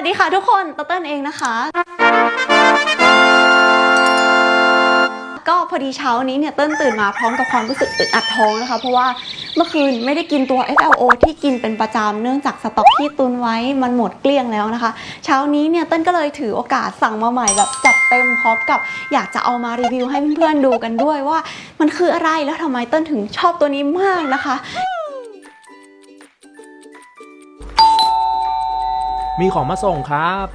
วัสดีค่ะทุกคนเต้นเองนะคะ ก็พอดีเช้านี้เนี่ยเต้นตื่นมาพร้อมกับความรู้สึกอึดอัดท้องนะคะ เพราะว่าเมื่อคืนไม่ได้กินตัว FLO ที่กินเป็นประจำเนื่องจากสต็อกที่ตุนไว้มันหมดเกลี้ยงแล้วนะคะ เช้านี้เนี่ยเต้นก็เลยถือโอกาสสั่งมาใหม่แบบจัดเต็มพร้อมกับอยากจะเอามารีวิวให้เพื่อนๆดูกันด้วยว่า มันคืออะไรแล้วทำไมเต้นถึงชอบตัวนี้มากนะคะ มีของมาส่งครับ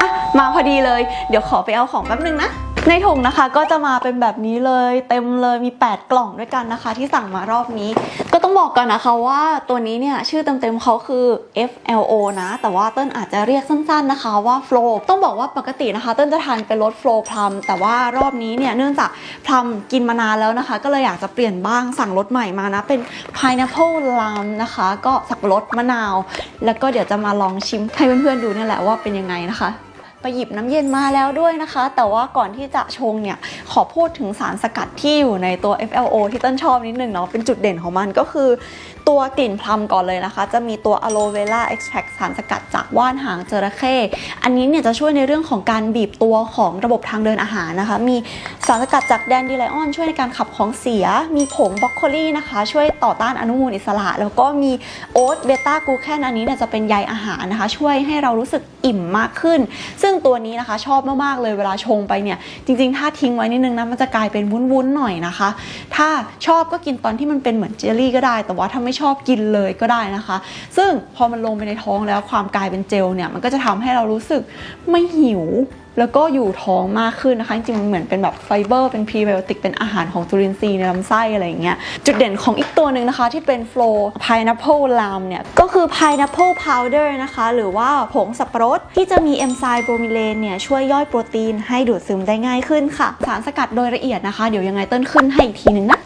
อะ มาพอดีเลย เดี๋ยวขอไปเอาของแป๊บนึงนะ ในถุงนะคะก็จะมาเป็นแบบนี้เลยเต็มเลยมี 8 กล่องด้วยกันนะคะ ที่สั่งมารอบนี้ ก็ต้องบอกกันนะคะว่าตัวนี้เนี่ยชื่อเต็มๆเขาคือ FLO นะ แต่ว่าเต้นอาจจะเรียกสั้นๆนะคะว่า Flow ต้องบอกว่าปกตินะคะ เต้นจะทานเป็นรส Flow Plum แต่ว่ารอบนี้เนี่ยเนื่องจาก Plum กินมานานแล้วนะคะ ก็เลยอยากจะเปลี่ยนบ้างสั่งรสใหม่มานะเป็น Pineapple Lime นะคะ ก็สับปะรสมะนาว แล้วก็เดี๋ยวจะมาลองชิมให้เพื่อนๆดูนี่แหละว่าเป็นยังไงนะคะ ไปหยิบน้ำเย็นมาแล้วด้วยนะคะ แต่ว่าก่อนที่จะชงเนี่ย ขอพูดถึงสารสกัดที่อยู่ในตัว FLO ที่ต้นชอบนิดนึงเนาะเป็นจุดเด่นของมันก็คือ ตัวกลิ่นพลัมก่อนเลยนะคะ จะมีตัว aloe vera extract สารสกัดจากว่านหางจระเข้อันนี้เนี่ยจะช่วยในเรื่องของการบีบตัวของระบบทางเดินอาหารนะคะ มีสารสกัดจากแดนดีไลออนช่วยในการขับของเสีย มีผงบรอกโคลีนะคะ ช่วยต่อต้านอนุมูลอิสระ แล้วก็มีโอ๊ตเบต้ากูแคนอันนี้เนี่ยจะเป็นใยอาหารนะคะ ช่วยให้เรารู้สึกอิ่มมากขึ้น ซึ่งตัวนี้นะคะชอบมากๆเลยเวลาชงไปเนี่ยจริงๆ ถ้าทิ้งไว้นิดนึงนะมันจะกลายเป็นวุ้นๆหน่อยนะคะ ถ้าชอบก็กินตอนที่มันเป็นเหมือนเจลลี่ก็ได้ แต่ว่าถ้าไม่ชอบกินเลยก็ได้นะคะ ซึ่งพอมันลงไปในท้องแล้วความกลายเป็นเจลเนี่ยมันก็จะทำให้เรารู้สึกไม่หิว แล้วก็อยู่ท้องมากขึ้นนะคะ จริงๆ มันเหมือนเป็นแบบไฟเบอร์ เป็นพรีไบโอติก เป็นอาหารของจุลินทรีย์ในลำไส้อะไรอย่างเงี้ย จุดเด่นของอีกตัวหนึ่งนะคะ ที่เป็น Flow Pineapple Lime เนี่ย ก็คือ Pineapple Powder นะคะ หรือว่าผงสับปะรด ที่จะมีเอนไซม์โบรมิเลนเนี่ย ช่วยย่อยโปรตีนให้ดูดซึมได้ง่ายขึ้นค่ะ สารสกัดโดยละเอียดนะคะ เดี๋ยวยังไงเต้นขึ้นให้อีกทีหนึ่งนะ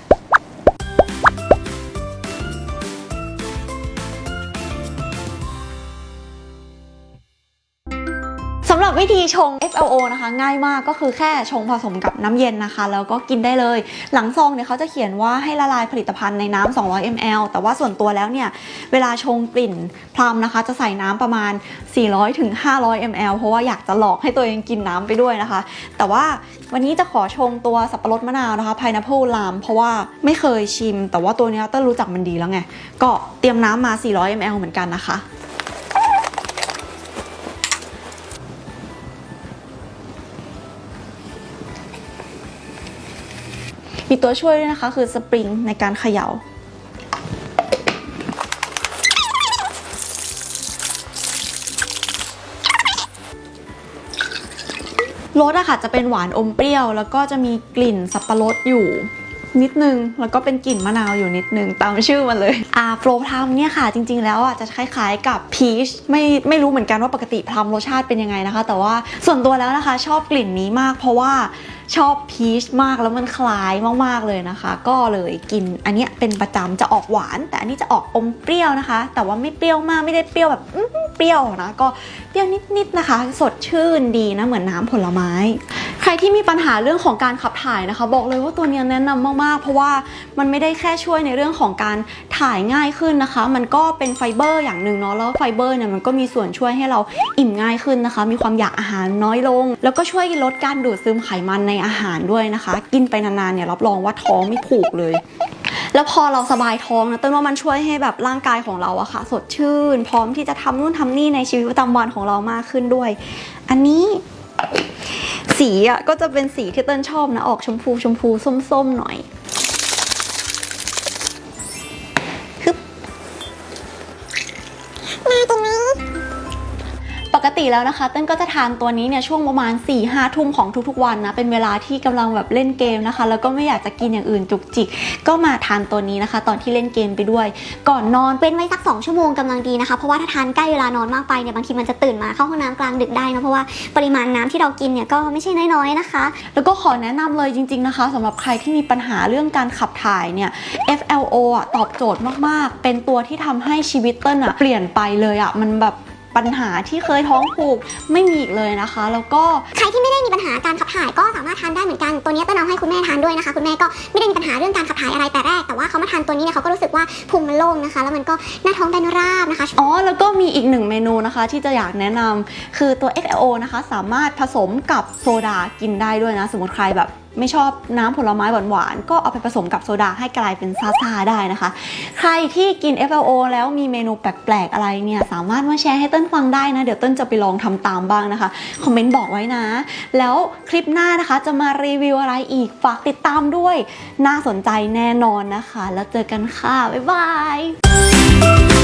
ำหรับวิธีชง FLO นะคะ ง่ายมากก็คือแค่ชงผสมกับน้ำเย็นนะคะ แล้วก็กินได้เลย หลังซองเนี่ยเขาจะเขียนว่าให้ละลายผลิตภัณฑ์ในน้ำ200 ml แต่ว่าส่วนตัวแล้วเนี่ย เวลาชงกลิ่นพลัมนะคะ จะใส่น้ำประมาณ 400ถึง500 ml เพราะว่าอยากจะหลอกให้ตัวเองกินน้ำไปด้วยนะคะ แต่ว่าวันนี้จะขอชงตัวสับปะรดมะนาวนะคะ Pineapple Lime เพราะว่าไม่เคยชิม แต่ว่าตัวเนี้ยเต้รู้จักมันดีแล้วไง ก็เตรียมน้ำมา 400 ml เหมือนกันนะคะ มีตัวช่วยด้วยนะคะ คือสปริงในการเขย่ารสอะค่ะจะเป็นหวานอมเปรี้ยว แล้วก็จะมีกลิ่นสับปะรดอยู่นิดนึง แล้วก็เป็นกลิ่นมะนาวอยู่นิดนึง ตามชื่อมันเลย อ่าโฟลพลัมเนี่ยค่ะจริงๆแล้วอะจะคล้ายๆกับพีชไม่ไม่รู้เหมือนกันว่าปกติพลัมรสชาติเป็นยังไงนะคะ แต่ว่าส่วนตัวแล้วนะคะชอบกลิ่นนี้มากเพราะว่า ชอบพีชมากแล้วมันคล้ายมากๆเลยนะคะ ก็เลยกินอันเนี้ยเป็นประจำจะออกหวาน แต่อันนี้จะออกอมเปรี้ยวนะคะ แต่ว่าไม่เปรี้ยวมากไม่ได้เปรี้ยวแบบเปรี้ยวนะก็เปรี้ยวนิดๆนะคะ สดชื่นดีนะเหมือนน้ำผลไม้ ครที่มีปัญหาเรื่องของการขับถ่ายนะคะ บอกเลยว่าตัวเนี้ยแนะนำมากๆ เพราะว่ามันไม่ได้แค่ช่วยในเรื่องของการถ่ายง่ายขึ้นนะคะ มันก็เป็นไฟเบอร์อย่างหนึ่งเนาะแล้วไฟเบอร์เนี่ยมันก็มีส่วนช่วยให้เราอิ่มง่ายขึ้นนะคะ มีความอยากอาหารน้อยลง แล้วก็ช่วยลดการดูดซึมไขมันในอาหารด้วยนะคะ กินไปนานๆเนี่ยรับรองว่าท้องไม่ผูกเลยแล้วพอเราสบายท้องนะเต้นว่ามันช่วยให้แบบร่างกายของเราอะค่ะ สดชื่น พร้อมที่จะทำนู่นทำนี่ในชีวิตประจำวันของเรามากขึ้นด้วย อันนี้ สีอะก็จะเป็นสีที่เต้นชอบนะ ออกชมพูชมพูส้มๆหน่อย กติแล้วนะคะเต้นก็จะทานตัวนี้เนี่ยช่วงประมาณ4ี่ห้าทุ่มของทุกๆวันนะเป็นเวลาที่กำลังแบบเล่นเกมนะคะ แล้วก็ไม่อยากจะกินอย่างอื่นจุกจิก ก็มาทานตัวนี้นะคะ ตอนที่เล่นเกมไปด้วย ก่อนนอนเว้นไว้สัก 2 ชั่วโมงกำลังดีนะคะ เพราะว่าถ้าทานใกล้เวลานอนมากไปเนี่ยบางทีมันจะตื่นมาเข้าห้องน้ำกลางดึกได้นะเพราะว่าปริมาณน้ำที่เรากินเนี่ยก็ไม่ใช่น้อยๆนะคะ แล้วก็ขอแนะนำเลยจริง ๆนะคะสำหรับใครที่มีปัญหาเรื่องการขับถ่ายเนี่ย FLO อะตอบโจทย์มากๆ เป็นตัวที่ทำให้ชีวิตเต้นอะเปลี่ยนไปเลยอะมันแบบ ปัญหาที่เคยท้องผูกไม่มีอีกเลยนะคะ แล้วก็ใครที่ไม่ได้มีปัญหาการขับถ่ายก็สามารถทานได้เหมือนกัน ตัวนี้ต้นเอาให้คุณแม่ทานด้วยนะคะ คุณแม่ก็ไม่ได้มีปัญหาเรื่องการขับถ่ายอะไรแต่แรก แต่ว่าเขามาทานตัวนี้เนี่ยเขาก็รู้สึกว่าพุงมันโล่งนะคะ แล้วมันก็หน้าท้องแบนราบนะคะ อ๋อ แล้วก็มีอีกหนึ่งเมนูนะคะ ที่จะอยากแนะนำคือตัว XO นะคะ สามารถผสมกับโซดากินได้ด้วยนะ สมมติใครแบบ ไม่ชอบน้ำผลไม้หวานๆ ก็เอาไปผสมกับโซดาให้กลายเป็นซ่าๆได้นะคะ ใครที่กิน FLO แล้วมีเมนูแปลกๆ อะไรเนี่ย สามารถมาแชร์ให้เต้นฟังได้นะ เดี๋ยวเต้นจะไปลองทำตามบ้างนะคะ คอมเมนต์บอกไว้นะ แล้วคลิปหน้านะคะจะมารีวิวอะไรอีก ฝากติดตามด้วย น่าสนใจแน่นอนนะคะ แล้วเจอกันค่ะ บ๊ายบาย